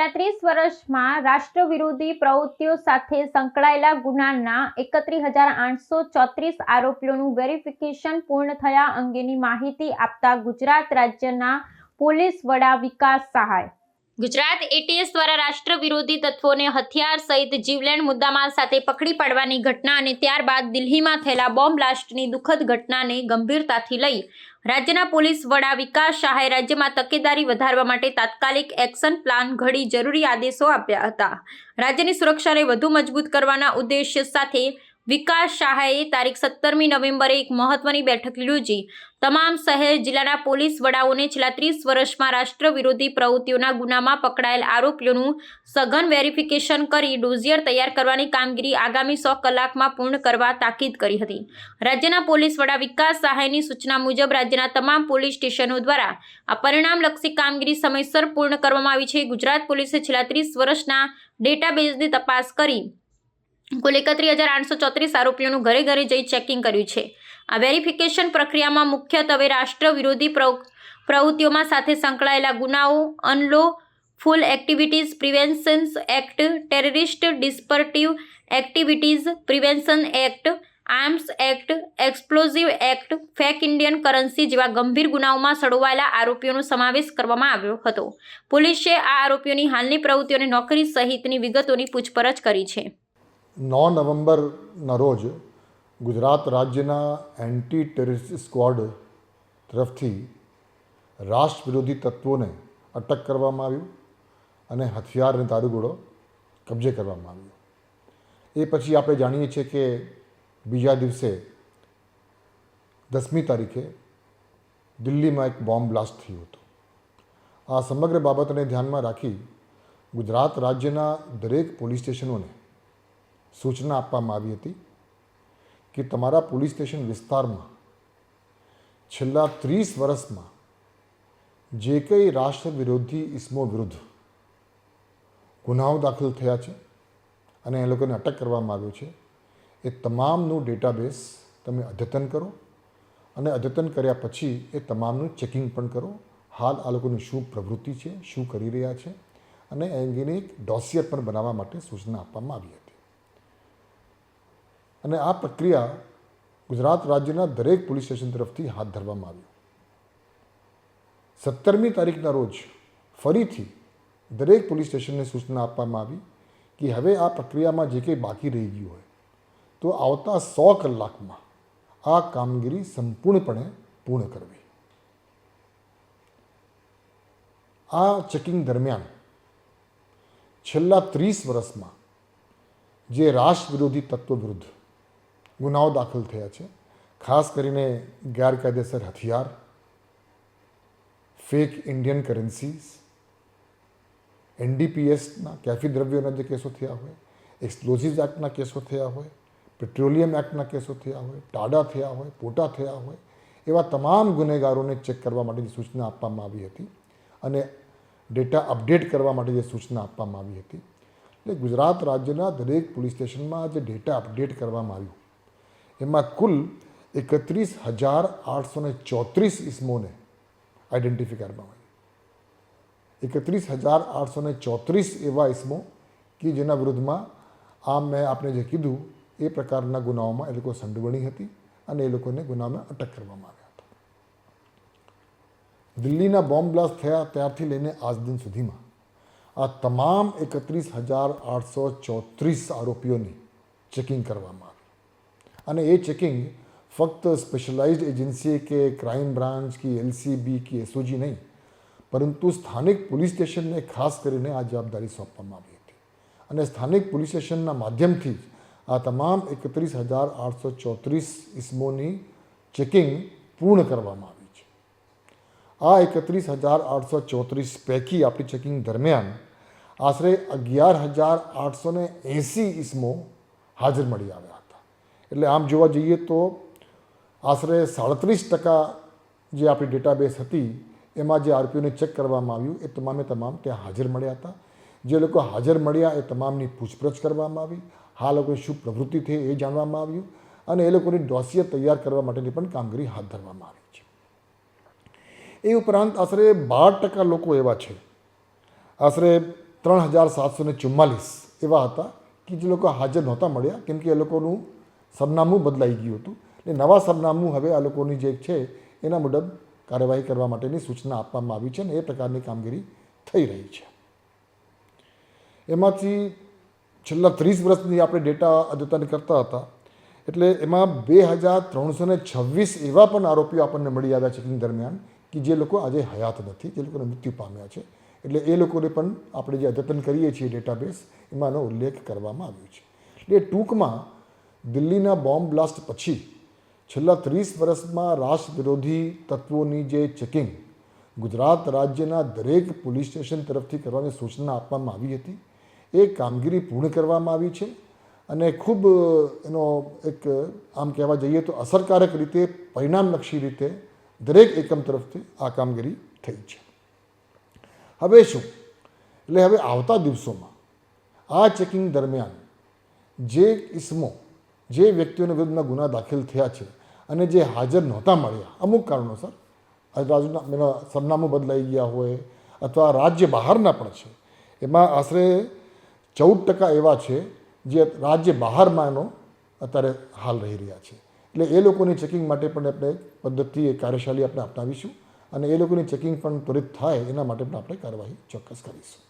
છેલ્લા ત્રીસ વર્ષમાં રાષ્ટ્ર વિરોધી પ્રવૃત્તિઓ સાથે સંકળાયેલા ગુનાના એકત્રીસ હજાર આઠસો ચોત્રીસ આરોપીઓનું વેરિફિકેશન પૂર્ણ થયા અંગેની માહિતી આપતા ગુજરાત રાજ્યના પોલીસ વડા વિકાસ સહાય. ગુજરાત એટીએસ દ્વારા રાષ્ટ્ર વિરોધી તત્વોને હથિયાર સહિત જીવલેણ મુદ્દામાલ સાથે પકડી પાડવાની ઘટના અને ત્યારબાદ દિલ્હીમાં થયેલા બોમ્બ બ્લાસ્ટની દુઃખદ ઘટનાને ગંભીરતાથી લઈ રાજ્યના પોલીસ વડા વિકાસ શાહે રાજ્યમાં તકેદારી વધારવા માટે તાત્કાલિક એક્શન પ્લાન ઘડી જરૂરી આદેશો આપ્યા હતા. રાજ્યની સુરક્ષાને વધુ મજબૂત કરવાના ઉદ્દેશ્ય સાથે વિકાસ શાહે તારીખ સત્તરમી નવેમ્બરે એક મહત્વની બેઠક યોજી. તમામ શહેર જિલ્લાના પોલીસ વડાઓને છેલ્લા ત્રીસ વર્ષમાં રાષ્ટ્ર વિરોધી પ્રવૃત્તિઓના ગુનામાં પકડાયેલ આરોપીઓનું સઘન વેરિફિકેશન કરી ડોઝિયર તૈયાર કરવાની કામગીરી આગામી સો કલાકમાં પૂર્ણ કરવા તાકીદ કરી હતી. રાજ્યના પોલીસ વડા વિકાસ સહાયની સૂચના મુજબ રાજ્યના તમામ પોલીસ સ્ટેશનો દ્વારા આ પરિણામલક્ષી કામગીરી સમયસર પૂર્ણ કરવામાં આવી છે. ગુજરાત પોલીસે છેલ્લા ત્રીસ વર્ષના ડેટાબેઝની તપાસ કરી કુલ એકત્રીસ હજાર આઠસો ચોત્રીસ આરોપીઓનું ઘરે ઘરે જઈ ચેકિંગ કર્યું છે. આ વેરિફિકેશન પ્રક્રિયામાં મુખ્યત્વે રાષ્ટ્ર વિરોધી પ્રવ- પ્રવૃત્તિઓમાં સાથે સંકળાયેલા ગુનાઓ, unlawful activities preventions act, terrorist disruptive activities prevention act, arms act, explosive act, fake Indian currency જેવા ગંભીર ગુનાઓમાં સડોવાયેલા આરોપીઓનો સમાવેશ કરવામાં આવ્યો હતો. પોલીસે આ આરોપીઓની હાલની પ્રવૃત્તિઓને નોકરી સહિતની વિગતોની પૂછપરછ કરી છે. નવ નવેમ્બરના રોજ ગુજરાત રાજ્યના એન્ટી ટેરરિસ્ટ સ્ક્વોડ તરફથી રાષ્ટ્ર વિરોધી તત્વોને અટક કરવામાં આવ્યું અને હથિયાર અને દારૂગોળો કબજે કરવામાં આવ્યો. એ પછી આપણે જાણીએ છીએ કે બીજા દિવસે દસમી તારીખે દિલ્હીમાં એક બોમ્બ બ્લાસ્ટ થયું હતું. આ સમગ્ર બાબતને ધ્યાનમાં રાખી ગુજરાત રાજ્યના દરેક પોલીસ સ્ટેશનોને સૂચના આપવામાં આવી હતી કે તમારા પોલીસ સ્ટેશન વિસ્તારમાં છેલ્લા ત્રીસ વર્ષમાં જે કંઈ રાષ્ટ્ર વિરોધી ઇસમો વિરુદ્ધ ગુનાઓ દાખલ થયા છે અને એ લોકોને અટક કરવામાં આવ્યો છે, એ તમામનું ડેટાબેઝ તમે અદ્યતન કરો અને અદ્યતન કર્યા પછી એ તમામનું ચેકિંગ પણ કરો. હાલ આ લોકોની શું પ્રવૃત્તિ છે, શું કરી રહ્યા છે અને એ અંગેની એક ડોસિયર પણ બનાવવા માટે સૂચના આપવામાં આવી હતી. અને આ પ્રક્રિયા ગુજરાત રાજ્યના દરેક પોલીસ સ્ટેશન તરફથી હાથ ધરવામાં આવી. સત્તરમી તારીખના રોજ ફરીથી દરેક પોલીસ સ્ટેશનને સૂચના આપવામાં આવી કે હવે આ પ્રક્રિયામાં જે કંઈ બાકી રહી ગયું હોય, તો આવતા સો કલાકમાં આ કામગીરી સંપૂર્ણપણે પૂર્ણ કરવી. આ ચેકિંગ દરમિયાન છેલ્લા ત્રીસ વર્ષમાં જે રાષ્ટ્ર વિરોધી તત્વ વિરુદ્ધ ગુનાઓ દાખલ થયા છે. ખાસ કરીને ગેરકાયદેસર હથિયાર ફેક ઇન્ડિયન કરન્સીસ એનડીપીએસના કેફી દ્રવ્યોના જે કેસો થયા હોય એક્સપ્લોઝિવ એક્ટના કેસો થયા હોય પેટ્રોલિયમ એક્ટના કેસો થયા હોય, ટાડા થયા હોય, પોટા થયા હોય, એવા તમામ ગુનેગારોને ચેક કરવા માટેની સૂચના આપવામાં આવી હતી અને ડેટા અપડેટ કરવા માટે જે સૂચના આપવામાં આવી હતી. એટલે ગુજરાત રાજ્યના દરેક પોલીસ સ્ટેશનમાં જે ડેટા અપડેટ કરવામાં આવ્યું. એમાં કુલ એકત્રીસ હજાર આઠસો ને ચોત્રીસ ઇસમોને આઈડેન્ટિફાઈ કરવામાં આવી. એકત્રીસ હજાર આઠસો ને ચોત્રીસ એવા ઇસમો કે જેના વિરુદ્ધમાં આ મેં આપણે જે કીધું, એ પ્રકારના ગુનાઓમાં એ લોકો સંડવણી હતી અને એ લોકોને ગુનામાં અટક કરવામાં આવ્યા હતા. દિલ્હીના બોમ્બ બ્લાસ્ટ થયા ત્યારથી લઈને આજ દિન સુધીમાં આ તમામ એકત્રીસ હજાર આઠસો ચોત્રીસ આરોપીઓની ચેકિંગ કરવામાં અને એ ચેકિંગ ફક્ત સ્પેશિયલાઇઝ્ડ એજન્સી કે ક્રાઇમ બ્રાન્ચ કે એલસીબી કે એસઓજી નહીં, પરંતુ સ્થાનિક પોલીસ સ્ટેશનને ખાસ કરીને આ જવાબદારી સોંપવામાં આવી હતી. અને સ્થાનિક પોલીસ સ્ટેશનના માધ્યમથી જ આ તમામ એકત્રીસ હજાર આઠસો ચોત્રીસ ઇસમોની ચેકિંગ પૂર્ણ કરવામાં આવી છે. આ એકત્રીસ હજાર આઠસો ચોત્રીસ પૈકી આપણી ચેકિંગ દરમિયાન આશરે અગિયાર હજાર આઠસો ને એંસી ઇસમો હાજર મળી આવ્યા એટલે આમ જોવા જઈએ તો આશરે સાડત્રીસ ટકા જે આપણી ડેટાબેઝ હતી, એમાં જે આરપીઓને ચેક કરવામાં આવ્યું, એ તમામે તમામ ત્યાં હાજર મળ્યા હતા. જે લોકો હાજર મળ્યા એ તમામની પૂછપરછ કરવામાં આવી. હા, લોકોની શું પ્રવૃત્તિ થઈ એ જાણવામાં આવ્યું અને એ લોકોની ડોસીએ તૈયાર કરવા માટેની પણ કામગીરી હાથ ધરવામાં આવી છે. એ ઉપરાંત આશરે બાર ટકા લોકો એવા છે. આશરે ત્રણ હજાર સાતસો ચુમ્માલીસ એવા હતા કે જે લોકો હાજર નહોતા મળ્યા, કેમ કે એ લોકોનું સરનામું બદલાઈ ગયું હતું. એટલે નવા સરનામું હવે આ લોકોની જે છે, એના મુજબ કાર્યવાહી કરવા માટેની સૂચના આપવામાં આવી છે અને એ પ્રકારની કામગીરી થઈ રહી છે. એમાંથી છેલ્લા ત્રીસ વર્ષની આપણે ડેટા અદ્યતન કરતા હતા, એટલે એમાં બે હજાર ત્રણસો ને છવ્વીસ એવા પણ આરોપીઓ આપણને મળી આવ્યા ચેકિંગ દરમિયાન કે જે લોકો આજે હયાત નથી, જે લોકોને મૃત્યુ પામ્યા છે. એટલે એ લોકોને પણ આપણે જે અદ્યતન કરીએ છીએ ડેટાબેઝ એમાં એનો ઉલ્લેખ કરવામાં આવ્યો છે. એટલે ટૂંકમાં દિલ્હીના બોમ્બ બ્લાસ્ટ પછી છેલ્લા ત્રીસ વર્ષમાં રાષ્ટ્ર વિરોધી તત્વોની જે ચેકિંગ ગુજરાત રાજ્યના દરેક પોલીસ સ્ટેશન તરફથી કરવાની સૂચના આપવામાં આવી હતી. એ કામગીરી પૂર્ણ કરવામાં આવી છે અને ખૂબ એનો એક, આમ કહેવા જઈએ તો અસરકારક રીતે, પરિણામલક્ષી રીતે દરેક એકમ તરફથી આ કામગીરી થઈ છે. હવે શું? એટલે હવે આવતા દિવસોમાં આ ચેકિંગ દરમિયાન જે ઇસમો જે વ્યક્તિઓના વિરુદ્ધમાં ગુના દાખલ થયા છે અને જે હાજર નહોતા મળ્યા, અમુક કારણોસર આ રાજ્યના એના સરનામું બદલાઈ ગયા હોય અથવા રાજ્ય બહારના પણ છે. એમાં આશરે ચૌદ ટકા એવા છે જે રાજ્ય બહારમાં એનો અત્યારે હાલ રહી રહ્યા છે. એટલે એ લોકોની ચેકિંગ માટે પણ આપણે પદ્ધતિ એ કાર્યશાળી આપણે અપનાવીશું અને એ લોકોની ચેકિંગ પણ ત્વરિત થાય એના માટે પણ આપણે કાર્યવાહી ચોક્કસ કરીશું.